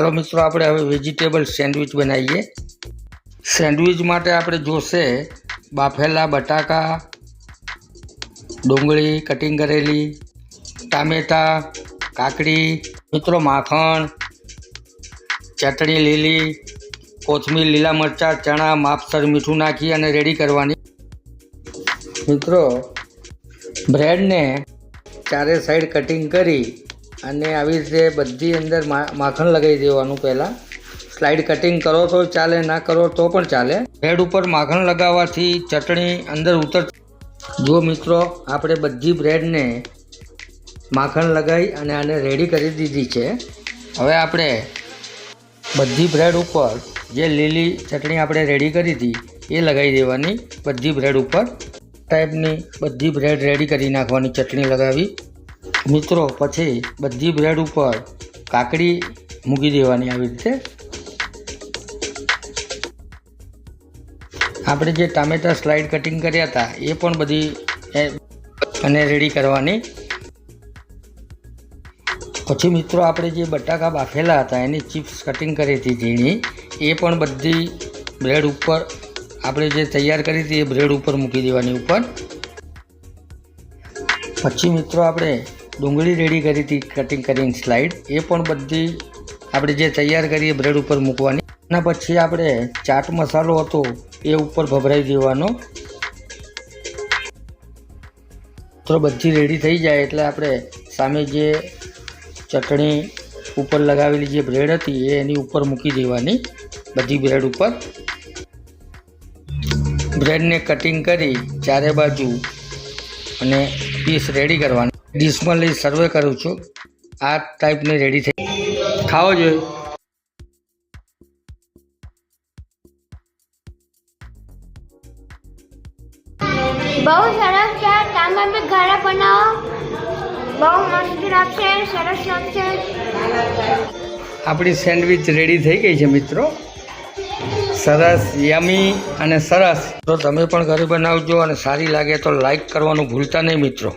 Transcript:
ચાલો મિત્રો આપણે હવે વેજીટેબલ સેન્ડવિચ બનાવીએ. સેન્ડવિચ માટે આપણે જોશે બાફેલા બટાકા, ડુંગળી કટિંગ કરેલી, ટામેટાં, કાકડી, મિત્રો માખણ, ચટણી લીલી, કોથમીર લીલા મરચાં, ચણા, માપસર, મીઠું નાખી અને રેડી કરવાની. મિત્રો બ્રેડને ચારે સાઈડ કટિંગ કરી અને આવી રીતે બધી અંદર માખણ લગાવી દેવાનું પહેલાં. સ્લાઇડ કટિંગ કરો તો ચાલે, ના કરો તો પણ ચાલે. બ્રેડ ઉપર માખણ લગાવવાથી ચટણી અંદર ઉતર જો મિત્રો, આપણે બધી બ્રેડને માખણ લગાવી અને આને રેડી કરી દીધી છે. હવે આપણે બધી બ્રેડ ઉપર જે લીલી ચટણી આપણે રેડી કરી હતી, એ લગાવી દેવાની. બધી બ્રેડ ઉપર ટાઈપની બધી બ્રેડ રેડી કરી નાખવાની ચટણી લગાવી. મિત્રો, પછી બધી બ્રેડ ઉપર કાકડી મૂકી દેવાની આવી રીતે. આપણે જે ટામેટા સ્લાઇડ કટિંગ કર્યા હતા, એ પણ બધી અને રેડી કરવાની. પછી મિત્રો, આપણે જે બટાકા બાફેલા હતા, એની ચિપ્સ કટિંગ કરી હતી ઝીણી, એ પણ બધી બ્રેડ ઉપર, આપણે જે તૈયાર કરી હતી એ બ્રેડ ઉપર મૂકી દેવાની ઉપર. પછી મિત્રો, આપણે ડુંગળી રેડી કરી હતી કટિંગ કરીને સ્લાઇડ એ પણ બધી આપણે જે તૈયાર કરીએ બ્રેડ ઉપર મૂકવાની. એના પછી આપણે ચાટ મસાલો હતો, એ ઉપર ભભરાઈ દેવાનો. તો બધી રેડી થઈ જાય એટલે આપણે સામે જે ચટણી ઉપર લગાવેલી જે બ્રેડ હતી એની ઉપર મૂકી દેવાની બધી બ્રેડ ઉપર. બ્રેડને કટિંગ કરી ચારે બાજુ અને પીસ રેડી કરવાની. ડીશમાં લઈ સર્વે કરું છું. આ ટાઈપની રેડી થઈ ખાવો જોઈએ. બહુ સરસ છે. તમે બી ઘરે બનાવો. બહુ મસ્ત લાગશે. સરસ લાગશે. આપણી સેન્ડવિચ રેડી થઈ ગઈ છે મિત્રો. સરસ યમી અને સરસ. તો તમે પણ ઘરે બનાવજો અને સારી લાગે તો લાઈક કરવાનું ભૂલતા નહીં મિત્રો.